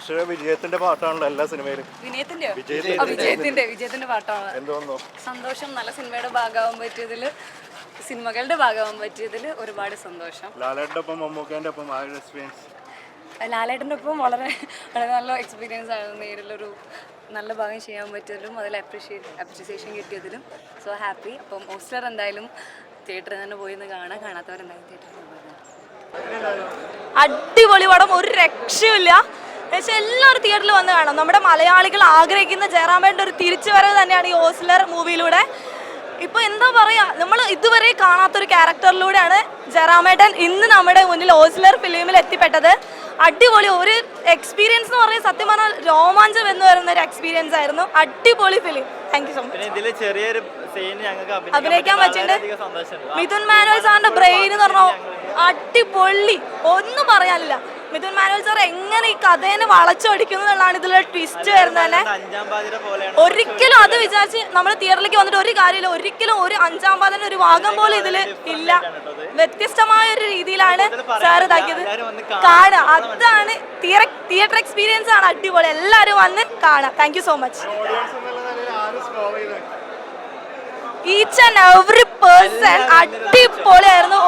വിജയത്തിന്റെ പാട്ടാണല്ലോ എല്ലാ സിനിമയിലും. വിനയത്തിന്റെ വിജയത്തിന്റെ. ആ വിജയത്തിന്റെ. വിജയത്തിന്റെ പാട്ടാണ്. എന്തോന്നോ സന്തോഷം നല്ല സിനിമയുടെ ഭാഗമാവാൻ പറ്റിയതിൽ സിനിമകളുടെ ഭാഗമാവാൻ പറ്റിയതിൽ ഒരുപാട് സന്തോഷം. ലാലേട്ടന്റെ ഒപ്പം മമ്മൂക്കേന്റെ ഒപ്പം ആ ഒരു എക്സ്പീരിയൻസ് ലാലേട്ടന്റെ ഒപ്പം വളരെ വളരെ നല്ല എക്സ്പീരിയൻസ് ആയിരുന്നു. നേരിലൊരു നല്ല ഭാഗം ചെയ്യാൻ പറ്റിയതിലും അതിൽ അപ്രീഷിയേറ്റ് അപ്രീസിയേഷൻ കിട്ടിയതിലും. സോ ഹാപ്പി അപ്പം ഓസ്റ്റർ എന്തായാലും തിയേറ്ററിൽ തന്നെ പോയി ഒന്ന് കാണാൻ കാണാത്തവരെന്തായാലും തിയേറ്ററിൽ പോയി അടിപൊളി പടം. ഒരു രക്ഷയുമില്ല. പക്ഷെ എല്ലാവരും തിയേറ്ററിൽ വന്ന് കാണാം. നമ്മുടെ മലയാളികൾ ആഗ്രഹിക്കുന്ന ജയറാമേന്റെ ഒരു തിരിച്ചുവരവ് തന്നെയാണ് ഈ ഓസ്ലർ മൂവിയിലൂടെ. ഇപ്പൊ എന്താ പറയാ നമ്മൾ ഇതുവരെ കാണാത്തൊരു ക്യാരക്ടറിലൂടെയാണ് ജയറാമേട്ടൻ ഇന്ന് നമ്മുടെ മുന്നിൽ ഓസ്ലർ ഫിലിമിൽ എത്തിപ്പെട്ടത്. അടിപൊളി ഒരു എക്സ്പീരിയൻസ് എന്ന് പറയുന്നത് സത്യം പറഞ്ഞാൽ രോമാഞ്ചം എന്ന് പറയുന്ന ഒരു എക്സ്പീരിയൻസ് ആയിരുന്നു. അടിപൊളി film thank you so much ചെറിയൊരു അഭിനയിക്കാൻ പറ്റുന്നത് മിഥുൻ മാനുവൽ സാറിന്റെ ബ്രെയിൻ എന്ന് പറഞ്ഞാൽ അടിപൊളി. ഒന്നും പറയാനില്ല. മിഥുൻ മാനുവൽ സാർ എങ്ങനെ ഈ കഥേനെ വളച്ചൊടിക്കുന്നു എന്നുള്ളതാണ് ഇതിലെ ട്വിസ്റ്റ് വരുന്നത് തന്നെ അഞ്ചാം പാതിര പോലെയാണ് ഒരിക്കലും അത് വിചാരിച്ച് നമ്മൾ തിയേറ്ററിലേക്ക് വന്നിട്ട് ഒരു കാര്യമില്ല. ഒരിക്കലും ഒരു അഞ്ചാം പാദന ഒരു ഭാഗം പോലും ഇതിൽ ഇല്ല. വ്യത്യസ്തമായ ഒരു രീതിയിലാണ് സാർ ഇതാക്കിയത്. കാണാം. അതാണ് തിയേറ്റർ എക്സ്പീരിയൻസ് ആണ് അടിപൊളി. എല്ലാവരും വന്ന് കാണാം. Thank you so much each and every person അടിപൊളിയായിരുന്നു.